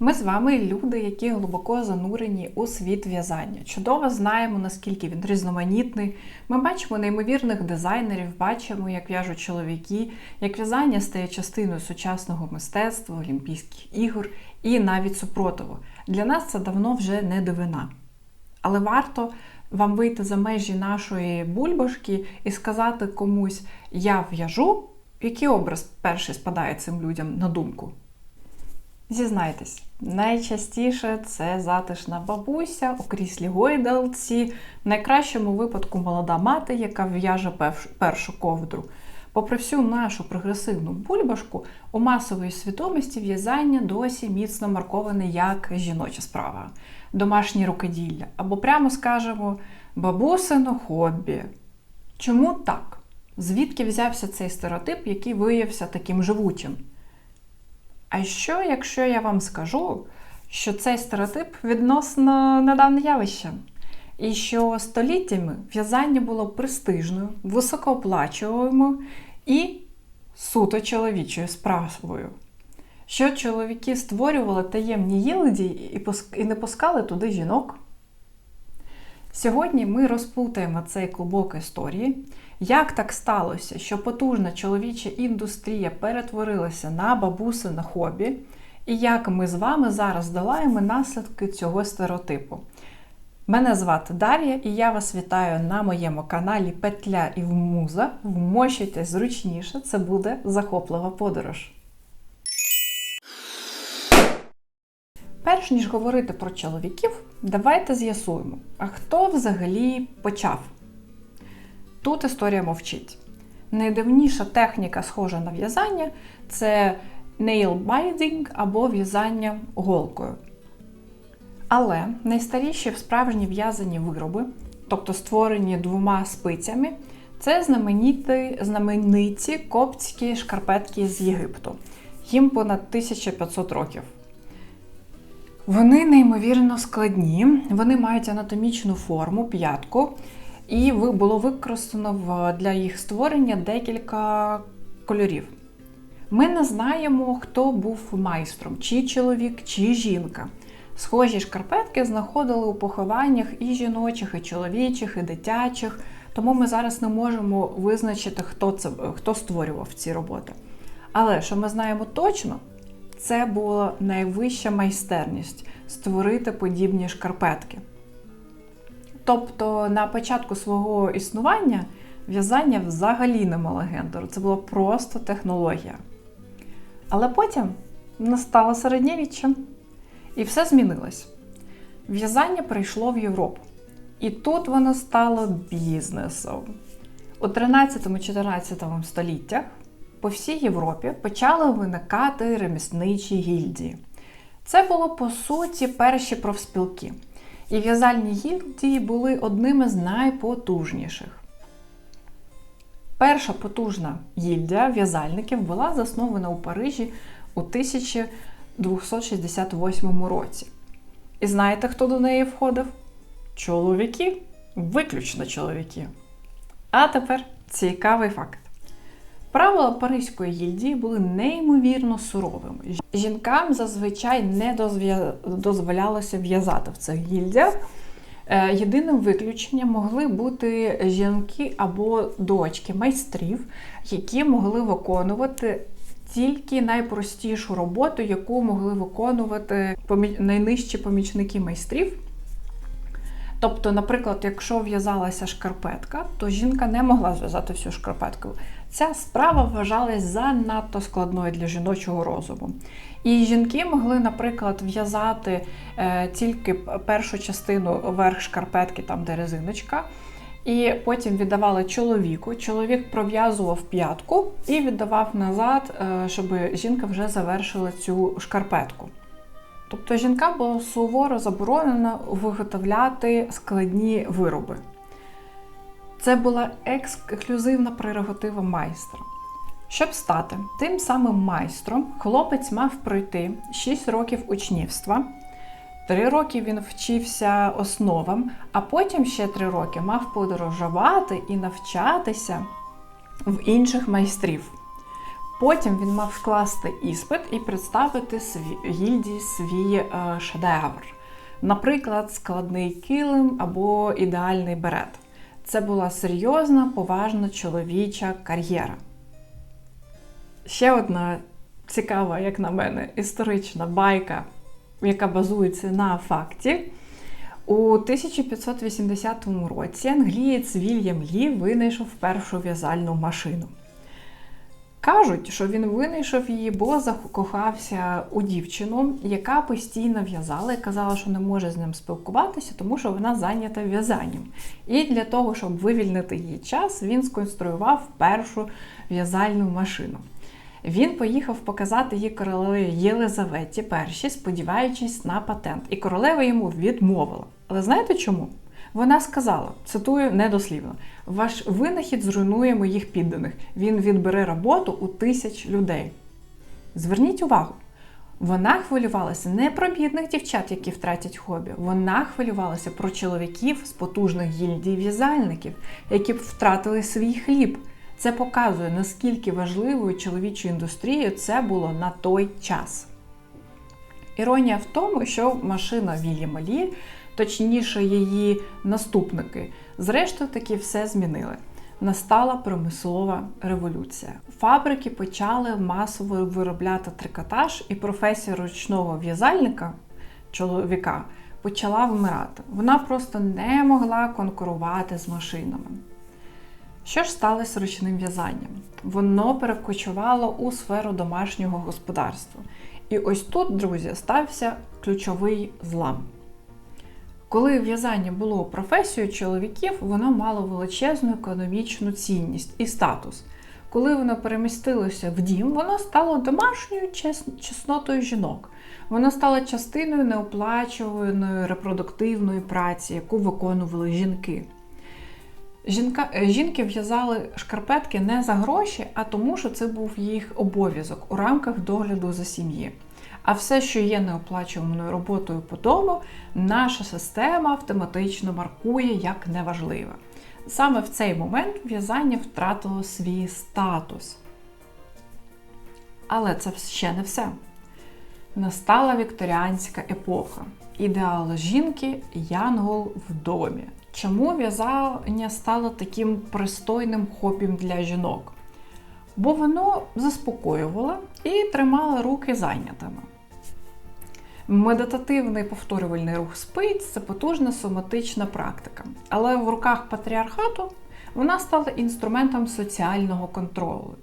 Ми з вами люди, які глибоко занурені у світ в'язання. Чудово знаємо, наскільки він різноманітний. Ми бачимо неймовірних дизайнерів, бачимо, як в'яжуть чоловіки, як в'язання стає частиною сучасного мистецтва, Олімпійських ігор і навіть супротиву. Для нас це давно вже не дивина. Але варто вам вийти за межі нашої бульбашки і сказати комусь Я в'яжу, який образ перший спадає цим людям на думку. Зізнайтесь, найчастіше це затишна бабуся у кріслі гойдалці, в найкращому випадку молода мати, яка в'яже першу ковдру. Попри всю нашу прогресивну бульбашку, у масової свідомості в'язання досі міцно марковане як жіноча справа, домашнє рукоділля, або прямо скажемо, бабусино хобі. Чому так? Звідки взявся цей стереотип, який виявився таким живучим? А що, якщо я вам скажу, що цей стереотип відносно недавне явище? І що століттями в'язання було престижною, високооплачуваною і суто чоловічою справою? Що чоловіки створювали таємні гілдії і не пускали туди жінок? Сьогодні ми розплутаємо цей клубок історії, як так сталося, що потужна чоловіча індустрія перетворилася на бабусине хобі, і як ми з вами зараз долаємо наслідки цього стереотипу. Мене звати Дар'я, і я вас вітаю на моєму каналі Петля і Вмуза. Вмощуйтесь зручніше, це буде захоплива подорож. Перш ніж говорити про чоловіків, давайте з'ясуємо, а хто взагалі почав? Тут історія мовчить. Найдавніша техніка, схожа на в'язання, це nail binding або в'язання голкою. Але найстаріші справжні в'язані вироби, тобто створені двома спицями, це знамениті, знамениті коптські шкарпетки з Єгипту. Їм понад 1500 років. Вони неймовірно складні, вони мають анатомічну форму, п'ятку, і було використано для їх створення декілька кольорів. Ми не знаємо, хто був майстром, чи чоловік, чи жінка. Схожі шкарпетки знаходили у похованнях і жіночих, і чоловічих, і дитячих, тому ми зараз не можемо визначити, хто, це, хто створював ці роботи. Але що ми знаємо точно, це була найвища майстерність створити подібні шкарпетки. Тобто на початку свого існування в'язання взагалі не мало гендеру, це була просто технологія. Але потім настало середньовіччя, і все змінилось. В'язання прийшло в Європу. І тут воно стало бізнесом. У 13-14 століттях по всій Європі почали виникати ремісничі гільдії. Це було по суті перші профспілки. І в'язальні гільдії були одними з найпотужніших. Перша потужна гільдія в'язальників була заснована у Парижі у 1268 році. І знаєте, хто до неї входив? Чоловіки, виключно чоловіки. А тепер цікавий факт. Правила Паризької гільдії були неймовірно суровими. Жінкам зазвичай не дозволялося в'язати в цих гільдіях. Е, Єдиним виключенням могли бути жінки або дочки майстрів, які могли виконувати тільки найпростішу роботу, яку могли виконувати найнижчі помічники майстрів. Тобто, наприклад, якщо в'язалася шкарпетка, то жінка не могла зв'язати всю шкарпетку. Ця справа вважалась занадто складною для жіночого розуму. І жінки могли, наприклад, в'язати е, тільки першу частину верх шкарпетки, там де резиночка, і потім віддавали чоловіку. Чоловік пров'язував п'ятку і віддавав назад, е, щоб жінка вже завершила цю шкарпетку. Тобто жінкам було суворо заборонено виготовляти складні вироби. Це була ексклюзивна прерогатива майстра. Щоб стати тим самим майстром, хлопець мав пройти 6 років учнівства. Три роки він вчився основам, а потім ще три роки мав подорожувати і навчатися в інших майстрів. Потім він мав скласти іспит і представити свій, гільдії свій е, шедевр. Наприклад, складний килим або ідеальний берет. Це була серйозна, поважна чоловіча кар'єра. Ще одна цікава, як на мене, історична байка, яка базується на факті. У 1580 році англієць Вільям Лі винайшов першу в'язальну машину. Кажуть, що він винайшов її, бо закохався у дівчину, яка постійно в'язала і казала, що не може з ним спілкуватися, тому що вона зайнята в'язанням. І для того, щоб вивільнити її час, він сконструював першу в'язальну машину. Він поїхав показати її королеві Єлизаветі першій, сподіваючись на патент, і королева йому відмовила. Але знаєте чому? Вона сказала, цитую недослівно: ваш винахід зруйнує моїх підданих. Він відбере роботу у тисяч людей. Зверніть увагу, вона хвилювалася не про бідних дівчат, які втратять хобі. Вона хвилювалася про чоловіків з потужних гільдій в'язальників, які б втратили свій хліб. Це показує, наскільки важливою чоловічою індустрією це було на той час. Іронія в тому, що машина Вільяма Лі, точніше, її наступники, зрештою таки все змінили. Настала промислова революція. Фабрики почали масово виробляти трикотаж, і професія ручного в'язальника чоловіка почала вмирати. Вона просто не могла конкурувати з машинами. Що ж сталося з ручним в'язанням? Воно перекочувало у сферу домашнього господарства. І ось тут, друзі, стався ключовий злам. Коли в'язання було професією чоловіків, воно мало величезну економічну цінність і статус. Коли воно перемістилося в дім, воно стало домашньою чеснотою жінок. Воно стало частиною неоплачуваної репродуктивної праці, яку виконували жінки. Жінка, е, Жінки в'язали шкарпетки не за гроші, а тому, що це був їх обов'язок у рамках догляду за сім'ї. А все, що є неоплачуваною роботою по дому, наша система автоматично маркує як неважливе. Саме в цей момент в'язання втратило свій статус. Але це ще не все. Настала вікторіанська епоха. Ідеал жінки янгол в домі. Чому в'язання стало таким пристойним хобім для жінок? Бо воно заспокоювало і тримало руки зайнятими. Медитативний повторювальний рух спиць це потужна соматична практика. Але в руках патріархату вона стала інструментом соціального контролю.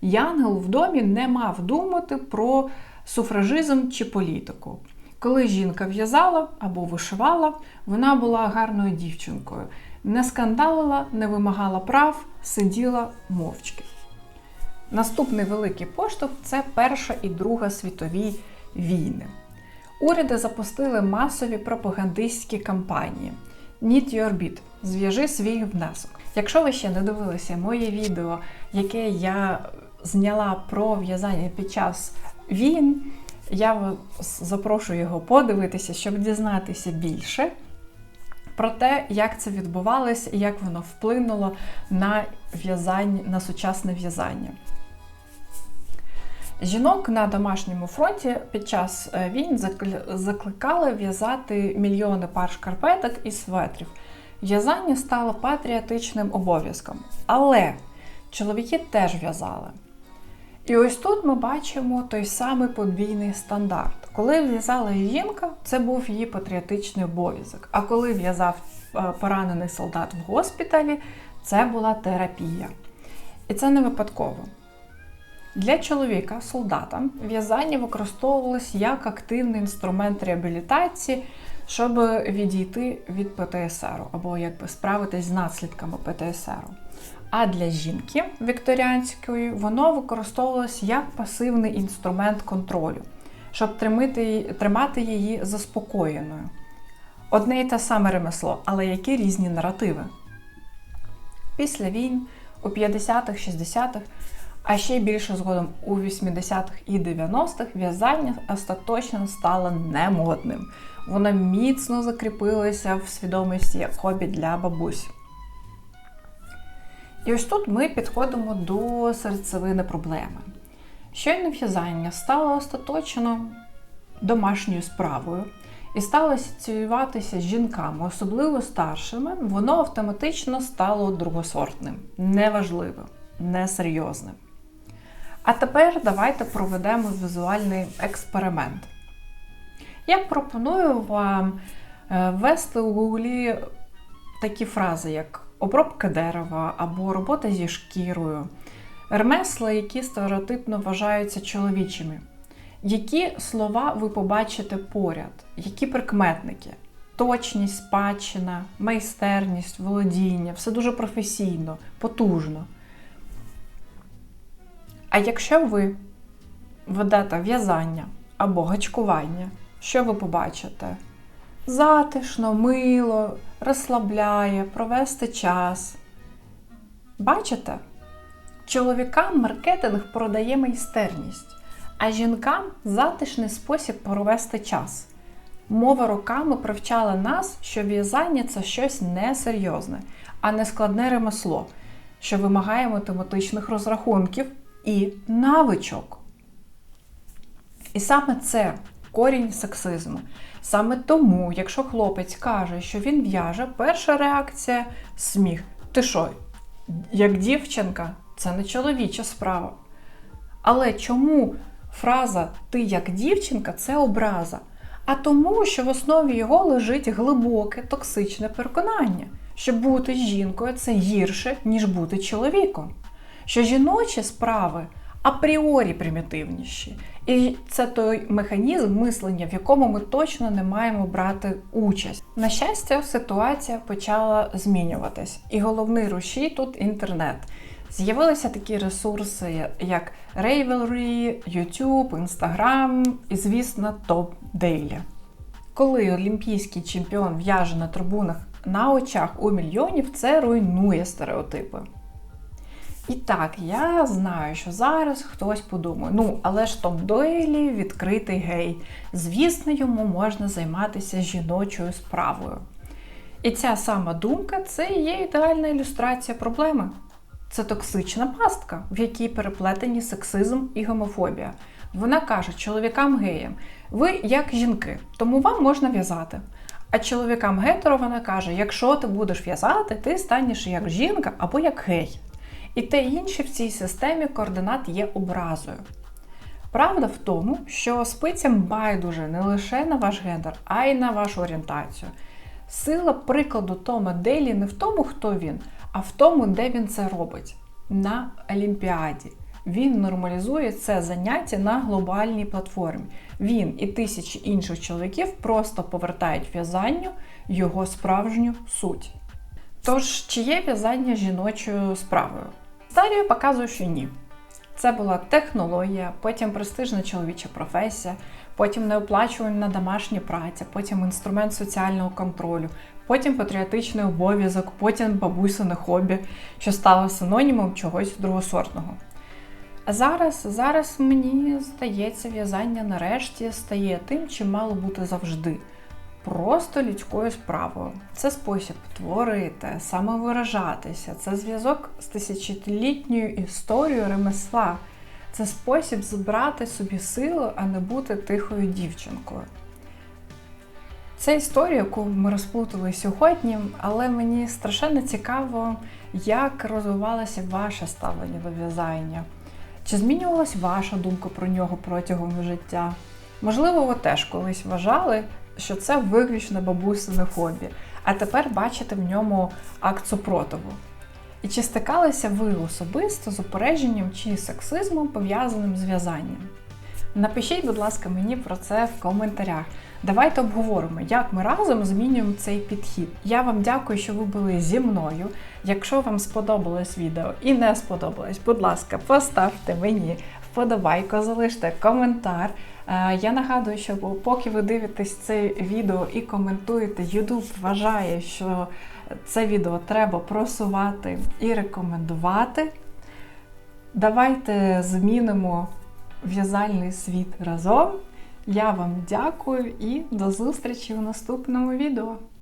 Янгел в домі не мав думати про суфражизм чи політику. Коли жінка в'язала або вишивала, вона була гарною дівчинкою, не скандалила, не вимагала прав, сиділа мовчки. Наступний великий поштовх це Перша і Друга світові війни. Уряди запустили масові пропагандистські кампанії. Need your beat – зв'яжи свій внесок. Якщо ви ще не дивилися моє відео, яке я зняла про в'язання під час війн, я вас запрошую його подивитися, щоб дізнатися більше про те, як це відбувалося і як воно вплинуло на в'язання, на сучасне в'язання. Жінок на домашньому фронті під час е, війн закликали в'язати мільйони пар шкарпеток і светрів. В'язання стало патріотичним обов'язком. Але чоловіки теж в'язали. І ось тут ми бачимо той самий подвійний стандарт. Коли в'язала жінка, це був її патріотичний обов'язок. А коли в'язав е, поранений солдат в госпіталі, це була терапія. І це не випадково. Для чоловіка, солдата, в'язання використовувалось як активний інструмент реабілітації, щоб відійти від ПТСР або якби справитись з наслідками ПТСР. А для жінки вікторіанської воно використовувалось як пасивний інструмент контролю, щоб тримати, її заспокоєною. Одне й те саме ремесло, але які різні наративи. Після війн у 50-х, 60-х, а ще більше згодом у 80-х і 90-х в'язання остаточно стало немодним. Воно міцно закріпилося в свідомості як хобі для бабусь. І ось тут ми підходимо до серцевини проблеми. Щойно в'язання стало остаточно домашньою справою і стало асоціюватися з жінками, особливо старшими, воно автоматично стало другосортним, неважливим, несерйозним. А тепер давайте проведемо візуальний експеримент. Я пропоную вам е, ввести у гуглі такі фрази, як обробка дерева або робота зі шкірою, ремесла, які стереотипно вважаються чоловічими. Які слова ви побачите поряд? Які прикметники? Точність, спадщина, майстерність, володіння все дуже професійно, потужно. А якщо ви ведете в'язання або гачкування, що ви побачите? Затишно, мило, розслабляє, провести час. Бачите? Чоловікам маркетинг продає майстерність, а жінкам затишний спосіб провести час. Мова роками привчала нас, що в'язання це щось несерйозне, а не складне ремесло, що вимагає математичних розрахунків і навичок. І саме це корінь сексизму. Саме тому, якщо хлопець каже, що він в'яже, перша реакція сміх. Ти що, як дівчинка, це не чоловіча справа. Але чому фраза Ти як дівчинка це образа? А тому, що в основі його лежить глибоке токсичне переконання, що бути жінкою це гірше, ніж бути чоловіком. Що жіночі справи апріорі примітивніші. І це той механізм мислення, в якому ми точно не маємо брати участь. На щастя, ситуація почала змінюватись, і головний рушій тут інтернет. З'явилися такі ресурси, як Ravelry, YouTube, Instagram і, звісно, Top Daily. Коли олімпійський чемпіон в'яже на трибунах на очах у мільйонів, це руйнує стереотипи. І так, я знаю, що зараз хтось подумає, ну, але ж Том Дойлі відкритий гей. Звісно, йому можна займатися жіночою справою. І ця сама думка це є ідеальна ілюстрація проблеми. Це токсична пастка, в якій переплетені сексизм і гомофобія. Вона каже чоловікам геям, ви як жінки, тому вам можна в'язати. А чоловікам гетеро вона каже: якщо ти будеш в'язати, ти станеш як жінка або як гей. І те інше в цій системі координат є образою. Правда в тому, що спицям байдуже не лише на ваш гендер, а й на вашу орієнтацію. Сила прикладу Тома Делі не в тому, хто він, а в тому, де він це робить. На Олімпіаді. Він нормалізує це заняття на глобальній платформі. Він і тисячі інших чоловіків просто повертають в'язанню його справжню суть. Тож, чи є в'язання жіночою справою? Старію показує, що ні. Це була технологія, потім престижна чоловіча професія, потім неоплачувальна домашня праця, потім інструмент соціального контролю, потім патріотичний обов'язок, потім бабусине хобі, що стало синонімом чогось другосортного. А зараз, зараз мені здається, в'язання нарешті стає тим, чим мало бути завжди. Просто людською справою. Це спосіб творити, самовиражатися, це зв'язок з тисячолітньою історією ремесла. Це спосіб збирати собі силу, а не бути тихою дівчинкою. Це історія, яку ми розплутали сьогодні, але мені страшенно цікаво, як розвивалося ваше ставлення до в'язання. Чи змінювалась ваша думка про нього протягом життя? Можливо, ви теж колись вважали, що це виключно бабусине хобі, а тепер бачите в ньому акт супротиву. І чи стикалися ви особисто з упередженням чи сексизмом, пов'язаним з в'язанням? Напишіть, будь ласка, мені про це в коментарях. Давайте обговоримо, як ми разом змінюємо цей підхід. Я вам дякую, що ви були зі мною. Якщо вам сподобалось відео і не сподобалось, будь ласка, поставте мені вподобайку, залиште коментар. Е, я нагадую, що поки ви дивитесь це відео і коментуєте, YouTube вважає, що це відео треба просувати і рекомендувати. Давайте змінимо в'язальний світ разом. Я вам дякую і до зустрічі у наступному відео.